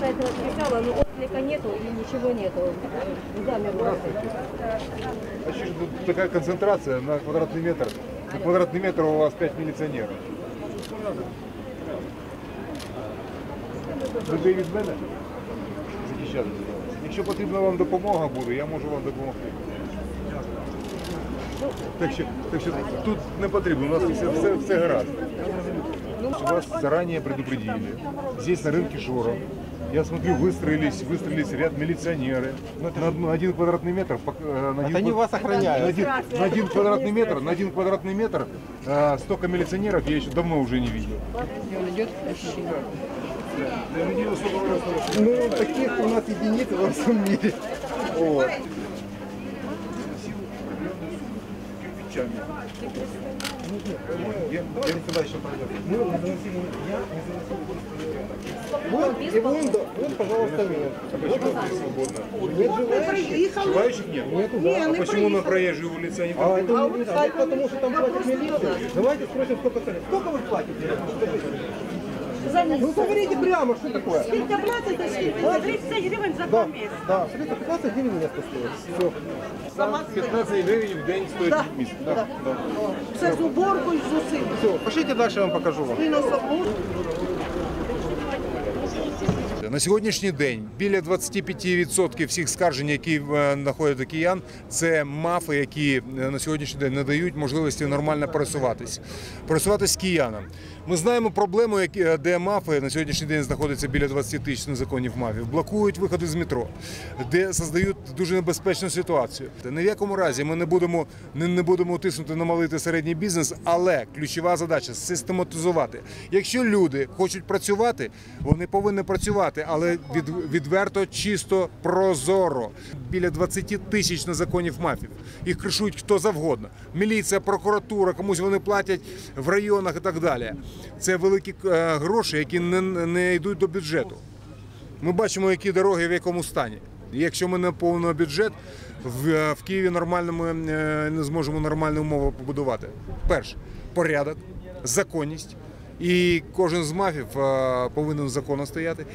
сайт расписала, но отклика нету и ничего нету. Замерло. А что ж тут такая концентрация на квадратный метр? На квадратный метр у вас 5 милиционеров. Ви де від мене захищати збиралися? Якщо потрібна вам допомога буде, я можу вам допомогти. Так що, так що тут не потрібно, у нас все, все, все гаразд. Вас заранее предупредили. Здесь на рынке Жора. Я смотрю, выстроились, выстроились ряд милиционеры. На, на один квадратный метр. э, На один они вас охраняют. На один, на один квадратный метр, на один квадратный метр э, столько милиционеров я еще давно уже не видел. Ну, таких у нас единицы во всем мире. Вот. ключами. Герман ну, сюда еще пойдет. Ну, Мы его заносим, я не заносил. Вот, и вон, вот, пожалуйста, меня. А почему ты свободно? Нет желающих. Желающих нет? Нету, да. а почему на проезжую улице они а, это не видно, потому что там платят миллионы. Давайте спросим, сколько стоит. Сколько вы платите? Ну, говорите прямо, что такое? Скільки платите, скільки? 30 гривень за Да, два місяці. да, смотрите, 15 гривен место стоит. Все. 15 гривен в день стоит Да. месяц. Да, да. Все з уборкою, з усім. Все, пошлите дальше, я вам покажу вам. На сьогоднішній день біля 25% всіх скаржень, які е, знаходять до киян, це мафи, які е, на сьогоднішній день не дають можливості нормально пересуватись, пересуватись киянам. Ми знаємо проблему, е, де мафи на сьогоднішній день знаходяться біля 20 тисяч незаконних мафів, блокують виходи з метро, де создають дуже небезпечну ситуацію. Ні в якому разі ми не будемо не, будемо тиснути на малий та середній бізнес, але ключова задача систематизувати. Якщо люди хочуть працювати, вони повинні працювати, але від, відверто, чисто, прозоро. Біля 20 тисяч незаконних мафів. Їх кришують хто завгодно. Міліція, прокуратура, комусь вони платять в районах і так далі. Це великі е, гроші, які не, не йдуть до бюджету. Ми бачимо, які дороги в якому стані. Якщо ми не наповнимо бюджет, в, в Києві нормально ми е, не зможемо нормальні умови побудувати. Перше порядок, законність. І кожен з мафів е, повинен законно стояти.